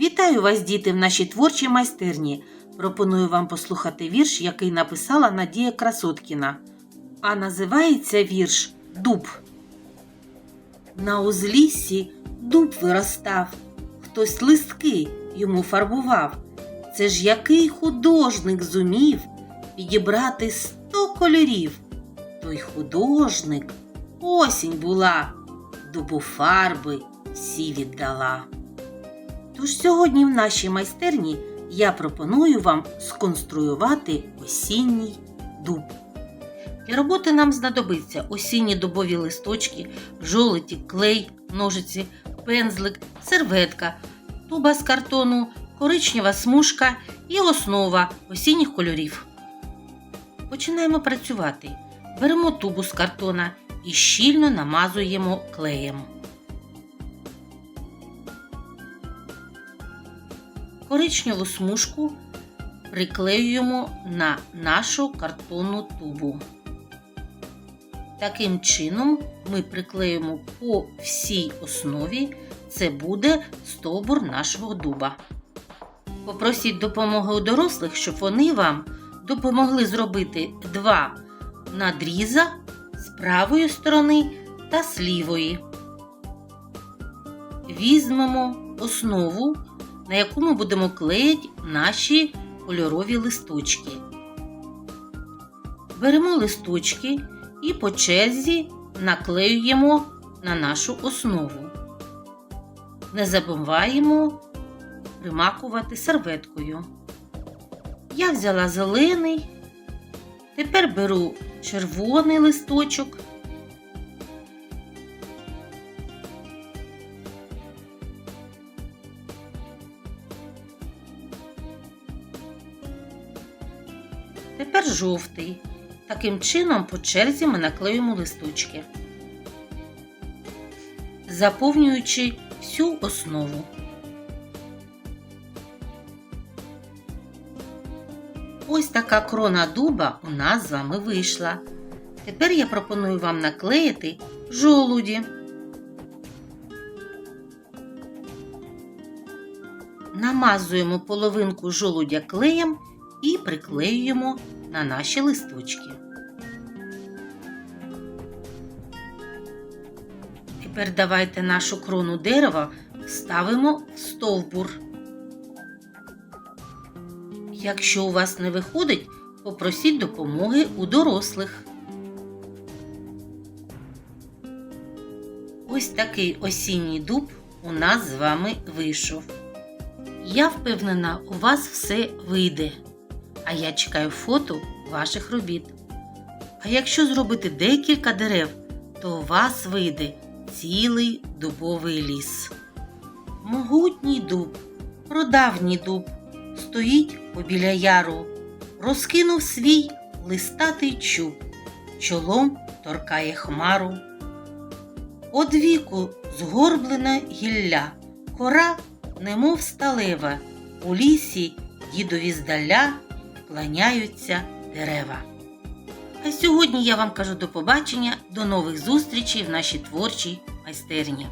Вітаю вас, діти, в нашій творчій майстерні. Пропоную вам послухати вірш, який написала Надія Красоткіна. А називається вірш Дуб. На узліссі дуб виростав, хтось листки йому фарбував. Це ж який художник зумів підібрати сто кольорів. Той художник осінь була, дубу фарби всі віддала. Тож сьогодні в нашій майстерні я пропоную вам сконструювати осінній дуб. Для роботи нам знадобиться осінні дубові листочки, жолоді, клей, ножиці, пензлик, серветка, туба з картону, коричнева смужка і основа осінніх кольорів. Починаємо працювати. Беремо тубу з картона і щільно намазуємо клеєм. Коричневу смужку приклеюємо на нашу картонну тубу. Таким чином ми приклеїмо по всій основі, це буде стовбур нашого дуба. Попросіть допомоги у дорослих, щоб вони вам допомогли зробити два надріза з правої сторони та з лівої. Візьмемо основу, на яку ми будемо клеїти наші кольорові листочки. Беремо листочки і по черзі наклеюємо на нашу основу. Не забуваємо примакувати серветкою. Я взяла зелений, тепер беру червоний листочок. Тепер жовтий. Таким чином по черзі ми наклеюємо листочки, заповнюючи всю основу. Ось така крона дуба у нас з вами вийшла. Тепер я пропоную вам наклеїти жолуді. Намазуємо половинку жолудя клеєм і приклеюємо на наші листочки. Тепер давайте нашу крону дерева вставимо в стовбур. Якщо у вас не виходить, попросіть допомоги у дорослих. Ось такий осінній дуб у нас з вами вийшов. Я впевнена, у вас все вийде. Я чекаю фото ваших робіт. А якщо зробити декілька дерев, то у вас вийде цілий дубовий ліс. Могутній дуб, продавній дуб, стоїть побіля яру, розкинув свій листатий чуб, чолом торкає хмару. Од віку згорблена гілля, кора, немов сталева, у лісі дідові здаля кланяються дерева. А сьогодні я вам кажу до побачення, до нових зустрічей в нашій творчій майстерні.